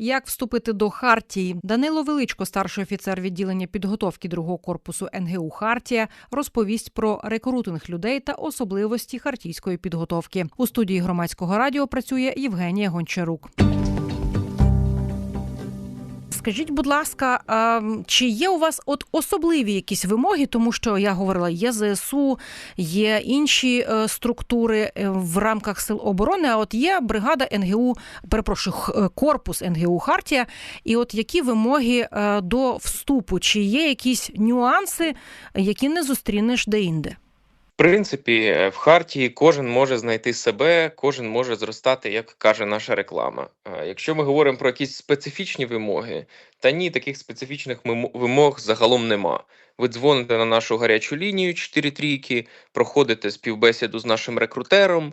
Як вступити до Хартії? Данило Величко, старший офіцер відділення підготовки другого корпусу НГУ Хартія, розповість про рекрутинг людей та особливості хартійської підготовки. У студії громадського радіо працює Євгенія Гончарук. Скажіть, будь ласка, чи є у вас от особливі якісь вимоги, тому що я говорила, є ЗСУ, є інші е, структури е, в рамках сил оборони. А от є бригада НГУ, перепрошую, х- корпус НГУ Хартія. І от які вимоги е, до вступу? Чи є якісь нюанси, які не зустрінеш де-інде? В принципі, е, в Хартії кожен може знайти себе, кожен може зростати, як каже наша реклама. Е, Якщо ми говоримо про якісь специфічні вимоги, та ні, таких специфічних вимог загалом нема. Ви дзвоните на нашу гарячу лінію 4 трійки, проходите співбесіду з нашим рекрутером.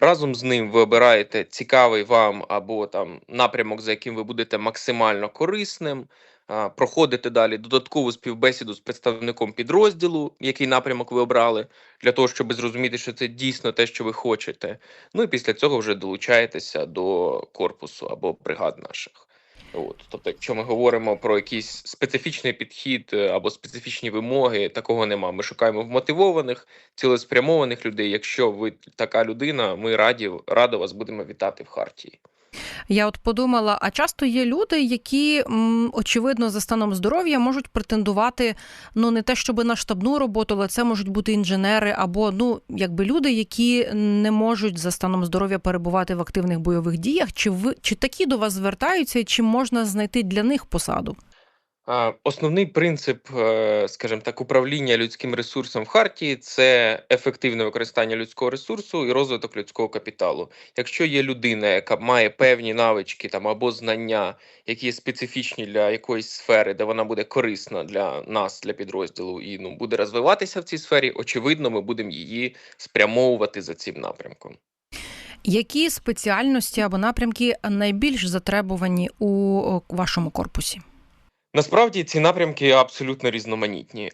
Разом з ним ви обираєте цікавий вам або там напрямок, за яким ви будете максимально корисним. А, Проходите далі додаткову співбесіду з представником підрозділу, який напрямок ви обрали для того, щоб зрозуміти, що це дійсно те, що ви хочете. Ну і після цього вже долучаєтеся до корпусу або бригад наших. От, тобто, якщо ми говоримо про якийсь специфічний підхід е, або специфічні вимоги, такого нема. Ми шукаємо вмотивованих, цілеспрямованих людей. Якщо ви така людина, ми раді радо вас будемо вітати в Хартії. Я от подумала: а часто є люди, які очевидно за станом здоров'я можуть претендувати ну не те, щоб на штабну роботу, але це можуть бути інженери або ну якби люди, які не можуть за станом здоров'я перебувати в активних бойових діях. Чи ви чи такі до вас звертаються, і чи можна знайти для них посаду? Основний принцип, е, скажімо так, управління людським ресурсом в Хартії це ефективне використання людського ресурсу і розвиток людського капіталу. Якщо є людина, яка має певні навички там або знання, які є специфічні для якоїсь сфери, де вона буде корисна для нас, для підрозділу, і ну буде розвиватися в цій сфері, очевидно, ми будемо її спрямовувати за цим напрямком. Які спеціальності або напрямки найбільш затребувані у вашому корпусі? Насправді ці напрямки абсолютно різноманітні.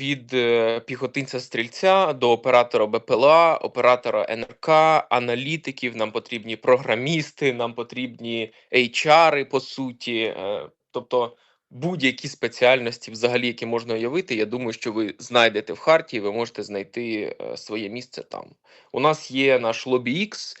Від е, піхотинця-стрільця до оператора БПЛА, оператора НРК, аналітиків. Нам потрібні програмісти, нам потрібні HR, по суті. Е, Тобто будь-які спеціальності, взагалі, які можна уявити, я думаю, що ви знайдете в Харті, і ви можете знайти е, своє місце там. У нас є наш LobbyX,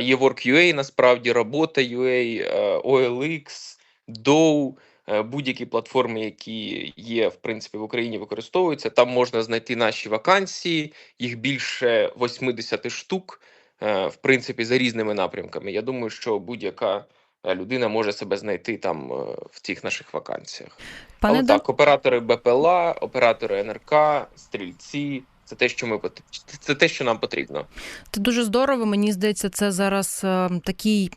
є Work.ua, насправді, Робота.ua, е, OLX, Dow, будь-які платформи, які є в принципі в Україні, використовуються. Там можна знайти наші вакансії, їх більше 80 штук, е, в принципі, за різними напрямками. Я думаю, що будь-яка е, людина може себе знайти там е, в цих наших вакансіях. Пане Але так, оператори БПЛА, оператори НРК, стрільці. Це те, що ми це те, що нам потрібно. Це дуже здорово. Мені здається, це зараз е, такий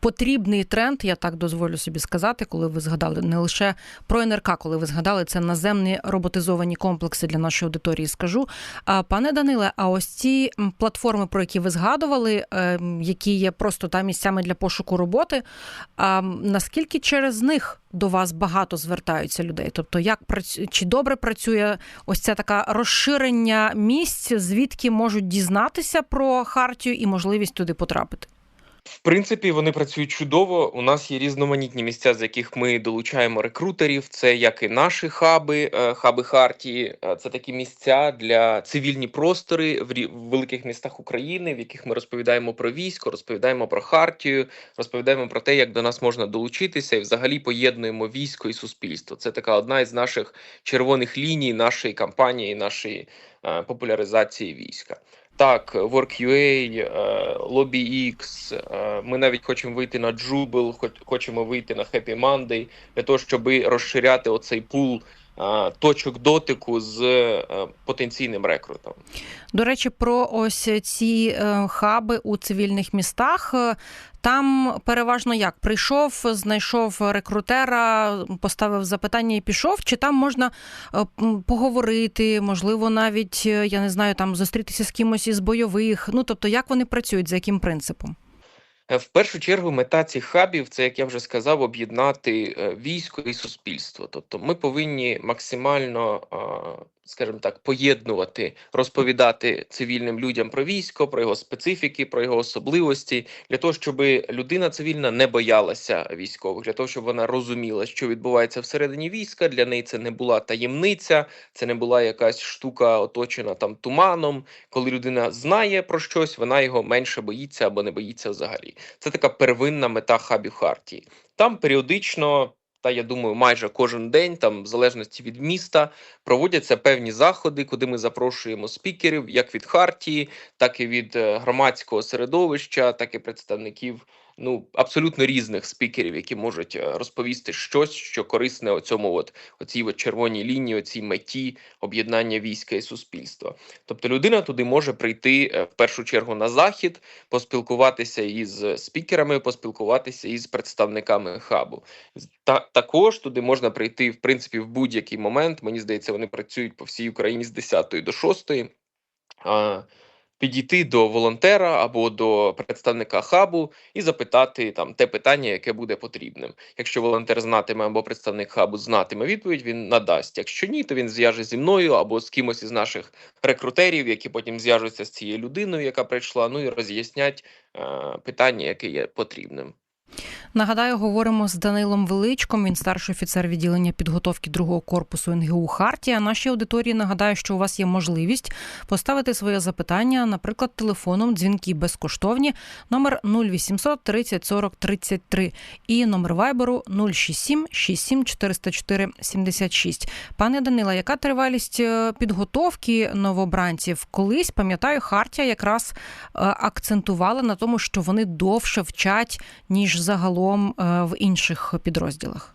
потрібний тренд. Я так дозволю собі сказати, коли ви згадали не лише про НРК, коли ви згадали це наземні роботизовані комплекси для нашої аудиторії. Скажу. А пане Даниле, а ось ці платформи, про які ви згадували, е, які є просто там місцями для пошуку роботи. А наскільки через них до вас багато звертаються людей? Тобто, як чи добре працює ось це таке розширення місць, звідки можуть дізнатися про хартію і можливість туди потрапити? В принципі, вони працюють чудово. У нас є різноманітні місця, з яких ми долучаємо рекрутерів. Це як і наші хаби, е, хаби Хартії. Е, Це такі місця для цивільні простори в великих містах України, в яких ми розповідаємо про військо, розповідаємо про Хартію, розповідаємо про те, як до нас можна долучитися, і взагалі поєднуємо військо і суспільство. Це така одна із наших червоних ліній нашої кампанії, нашої е, популяризації війська. Так, Work.ua, е, LobbyX, е, ми навіть хочемо вийти на Jubel, хоч- хочемо вийти на Happy Monday, для того, щоб розширяти оцей пул точок дотику з е, потенційним рекрутом. До речі, про ось ці е, хаби у цивільних містах. Там переважно як прийшов, знайшов рекрутера, поставив запитання і пішов. Чи там можна е, поговорити, можливо, навіть я не знаю, там зустрітися з кимось із бойових? Ну тобто, як вони працюють, за яким принципом? Е, В першу чергу мета цих хабів це, як я вже сказав, об'єднати е, військо і суспільство. Тобто ми повинні максимально, скажімо так, поєднувати, розповідати цивільним людям про військо, про його специфіки, про його особливості, для того, щоб людина цивільна не боялася військових, для того, щоб вона розуміла, що відбувається всередині війська. Для неї це не була таємниця, це не була якась штука, оточена там туманом. Коли людина знає про щось, вона його менше боїться або не боїться взагалі. Це така первинна мета хабів Хартії. Там періодично, та я думаю, майже кожен день, там, в залежності від міста, проводяться певні заходи, куди ми запрошуємо спікерів, як від Хартії, так і від е, громадського середовища, так і представників. Ну, абсолютно різних спікерів, які можуть е, розповісти щось, що корисне оцьому, от оцій от червоній лінії, оцій меті об'єднання війська і суспільства. Тобто людина туди може прийти е, в першу чергу на захід, поспілкуватися із спікерами, поспілкуватися із представниками хабу. Та також туди можна прийти в принципі в будь-який момент. Мені здається, вони працюють по всій Україні з 10 до 6. Підійти до волонтера або до представника хабу і запитати там те питання, яке буде потрібним. Якщо волонтер знатиме або представник хабу знатиме відповідь, він надасть. Якщо ні, то він зв'яже зі мною або з кимось із наших рекрутерів, які потім зв'яжуться з цією людиною, яка прийшла, ну і роз'яснять е, питання, яке є потрібним. Нагадаю, говоримо з Данилом Величком. Він старший офіцер відділення підготовки другого корпусу НГУ Хартія. Нашій аудиторії нагадаю, що у вас є можливість поставити своє запитання, наприклад, телефоном дзвінки безкоштовні, номер 0800 30 40 33 і номер вайберу 067 67 404 76. Пане Данила, яка тривалість е, підготовки новобранців? Колись пам'ятаю, Хартія якраз е, акцентувала на тому, що вони довше вчать ніж загалом е, в інших підрозділах.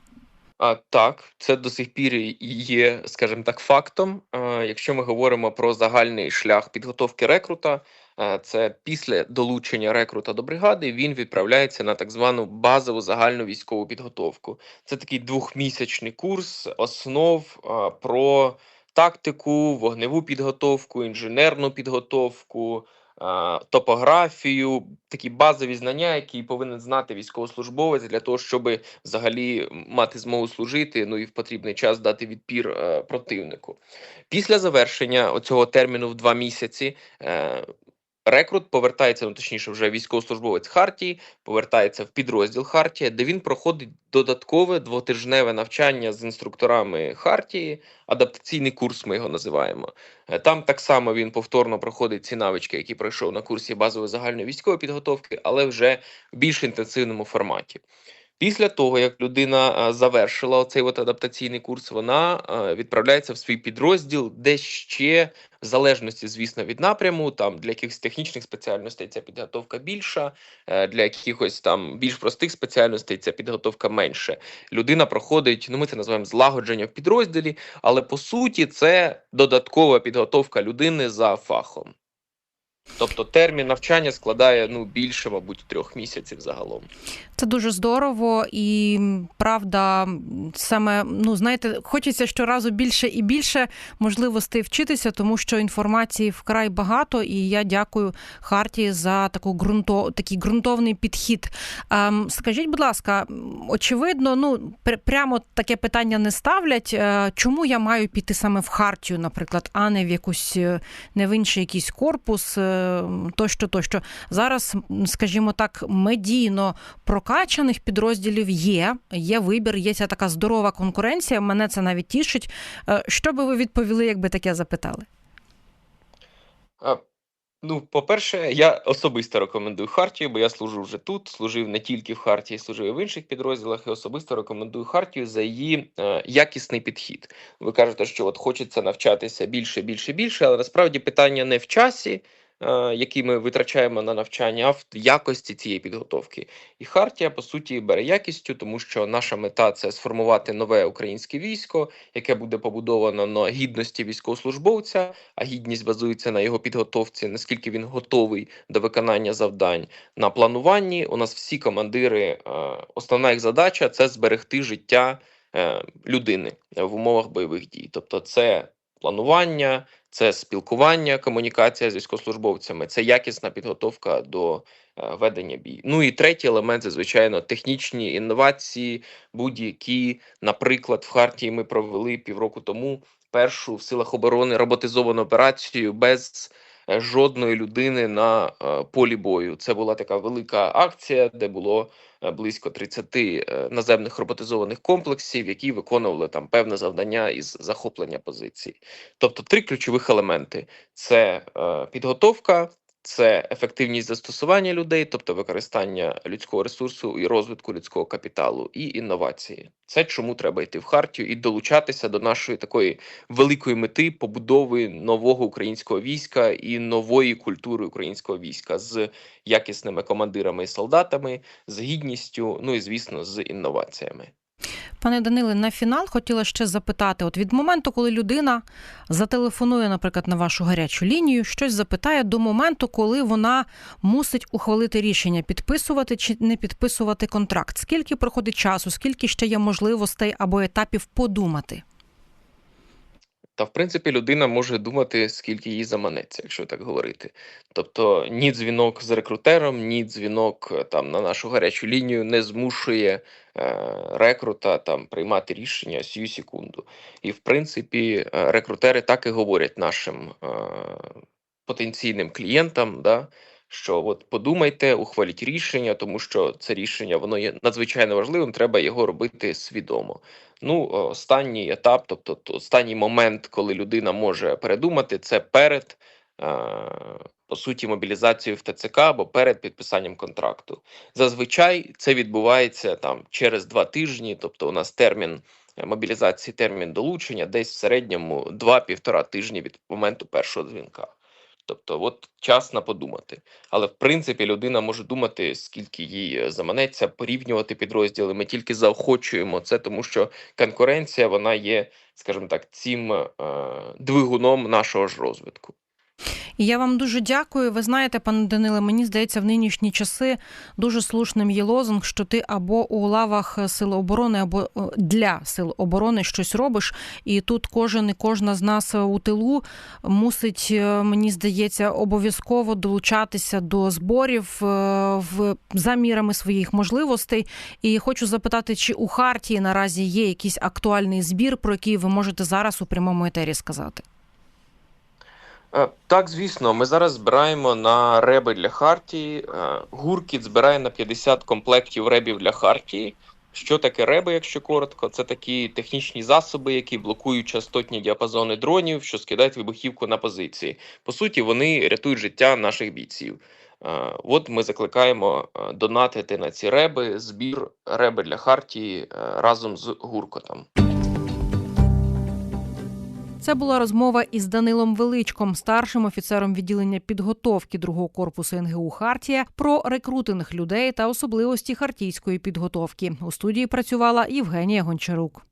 А, так, це до сих пір є, скажімо так, фактом. Е, якщо ми говоримо про загальний шлях підготовки рекрута, е, це після долучення рекрута до бригади він відправляється на так звану базову загальну військову підготовку. Це такий двохмісячний курс основ про тактику, вогневу підготовку, інженерну підготовку. Е, Топографію, такі базові знання, які повинен знати військовослужбовець для того, щоб взагалі мати змогу служити, ну і в потрібний час дати відпір е, противнику. Після завершення цього терміну в два місяці. Рекрут повертається, ну точніше, вже військовослужбовець Хартії, повертається в підрозділ Хартія, де він проходить додаткове двотижневе навчання з інструкторами Хартії, адаптаційний курс, ми його називаємо. Е, Там так само він повторно проходить ці навички, які пройшов на курсі базової загальної військової підготовки, але вже в більш інтенсивному форматі. Після того, як людина е, завершила цей адаптаційний курс, вона е, відправляється в свій підрозділ, де ще, в залежності, звісно, від напряму, там для якихось технічних спеціальностей ця підготовка більша, е, для якихось там більш простих спеціальностей ця підготовка менше. Людина проходить, ну ми це називаємо злагодження в підрозділі, але по суті це додаткова підготовка людини за фахом. Тобто термін навчання складає ну більше, мабуть, трьох місяців загалом. Це дуже здорово і правда, саме ну знаєте, хочеться щоразу більше і більше можливостей вчитися, тому що інформації вкрай багато, і я дякую Харті за таку ґрунто, такий ґрунтовний підхід. Ем, скажіть, будь ласка, очевидно, ну пр- прямо таке питання не ставлять. Е, Чому я маю піти саме в Хартію, наприклад, а не в якусь е, не в інший якийсь корпус, е, тощо, тощо. Зараз, скажімо так, медійно прокачаних підрозділів є, є вибір, є ця така здорова конкуренція. Мене це навіть тішить. Е, Що би ви відповіли, якби таке запитали? А, ну, по-перше, я особисто рекомендую Хартію, бо я служу вже тут, служив не тільки в Хартії, служив і в інших підрозділах, і особисто рекомендую Хартію за її е, якісний підхід. Ви кажете, що от хочеться навчатися більше, більше, більше, але насправді питання не в часі, е, який ми витрачаємо на навчання, а в якості цієї підготовки. І Хартія, по суті, бере якістю, тому що наша мета це сформувати нове українське військо, яке буде побудовано на гідності військовослужбовця, а гідність базується на його підготовці, наскільки він готовий до виконання завдань. На плануванні у нас всі командири, е, основна їх задача це зберегти життя е, людини в умовах бойових дій. Тобто, це планування, це спілкування, комунікація з військовослужбовцями, це якісна підготовка до е, ведення бій. Ну і третій елемент це звичайно технічні інновації, будь-які, наприклад, в Хартії ми провели півроку тому першу в силах оборони роботизовану операцію без е, жодної людини на е, полі бою. Це була така велика акція, де було близько 30 е, наземних роботизованих комплексів, які виконували там певне завдання із захоплення позицій. Тобто три ключових елементи: це е, підготовка. Це ефективність застосування людей, тобто використання людського ресурсу і розвитку людського капіталу, і інновації. Це чому треба йти в хартію і долучатися до нашої такої великої мети побудови нового українського війська і нової культури українського війська з якісними командирами і солдатами, з гідністю, ну і звісно, з інноваціями. Пане Даниле, на фінал хотіла ще запитати: от від моменту, коли людина зателефонує, наприклад, на вашу гарячу лінію, щось запитає до моменту, коли вона мусить ухвалити рішення, підписувати чи не підписувати контракт. Скільки проходить часу, скільки ще є можливостей або етапів подумати? Та, в принципі, людина може думати, скільки їй заманеться, якщо так говорити. Тобто, ні дзвінок з рекрутером, ні дзвінок е, там на нашу гарячу лінію не змушує е, рекрута там приймати рішення сію секунду. І в принципі, е, рекрутери так і говорять нашим е, потенційним клієнтам, да, що от подумайте, ухваліть рішення, тому що це рішення воно є надзвичайно важливим, треба його робити свідомо. Ну, останній етап, тобто останній момент, коли людина може передумати, це перед е, по суті мобілізацією в ТЦК або перед підписанням контракту. Зазвичай це відбувається там через два тижні, тобто у нас термін е, мобілізації, термін долучення, десь в середньому 2-1,5 тижні від моменту першого дзвінка. Тобто, от час на подумати. Але в принципі людина може думати, скільки їй е, заманеться, порівнювати підрозділи. Ми тільки заохочуємо це, тому що конкуренція вона є, скажімо так, цим е, двигуном нашого ж розвитку. І я вам дуже дякую. Ви знаєте, пане Даниле, мені здається, в нинішні часи дуже слушним є лозунг, що ти або у лавах сил оборони, або е, для сил оборони щось робиш. І тут кожен і кожна з нас у тилу мусить, е, мені здається, обов'язково долучатися до зборів е, в за мірами своїх можливостей. І хочу запитати, чи у Хартії наразі є якийсь актуальний збір, про який ви можете зараз у прямому етері сказати? Е, Так, звісно, ми зараз збираємо на реби для Хартії. Е, Гуркіт збирає на 50 комплектів ребів для Хартії. Що таке реби, якщо коротко? Це такі технічні засоби, які блокують частотні діапазони дронів, що скидають вибухівку на позиції. По суті, вони рятують життя наших бійців. Е, От ми закликаємо донатити на ці реби, збір реби для Хартії разом з Гуркотом. Це була розмова із Данилом Величком, старшим офіцером відділення підготовки другого корпусу НГУ Хартія, про рекрутинг людей та особливості хартійської підготовки. У студії працювала Євгенія Гончарук.